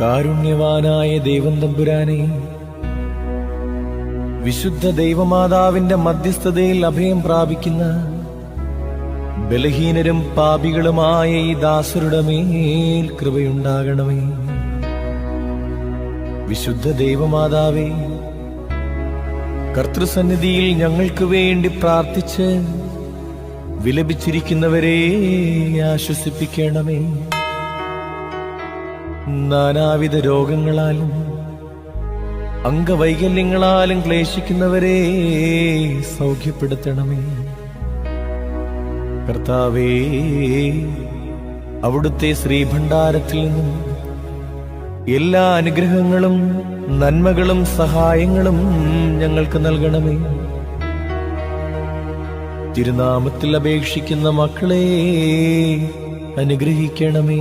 കാരുണ്യവാനായ ദൈവം തമ്പുരാനെ വിശുദ്ധ ദൈവമാതാവിന്റെ മധ്യസ്ഥതയിൽ അഭയം പ്രാപിക്കുന്ന ബലഹീനരും പാപികളുമായ ഈ ദാസരുടെ മേൽ കൃപയുണ്ടാകണമേ. വിശുദ്ധ ദൈവമാതാവേ കർത്തൃസന്നിധിയിൽ ഞങ്ങൾക്ക് വേണ്ടി പ്രാർത്ഥിച്ച് വിലപിച്ചിരിക്കുന്നവരെ ആശ്വസിപ്പിക്കണമേ. നാനാവിധ രോഗങ്ങളാലും അംഗവൈകല്യങ്ങളാലും ക്ലേശിക്കുന്നവരെ സൗഖ്യപ്പെടുത്തണമേ. കർത്താവേ അവിടുത്തെ ശ്രീഭണ്ഡാരത്തിൽ നിന്നും എല്ലാ അനുഗ്രഹങ്ങളും നന്മകളും സഹായങ്ങളും ഞങ്ങൾക്ക് നൽകണമേ. തിരുനാമത്തിൽ അപേക്ഷിക്കുന്ന മക്കളെ അനുഗ്രഹിക്കണമേ.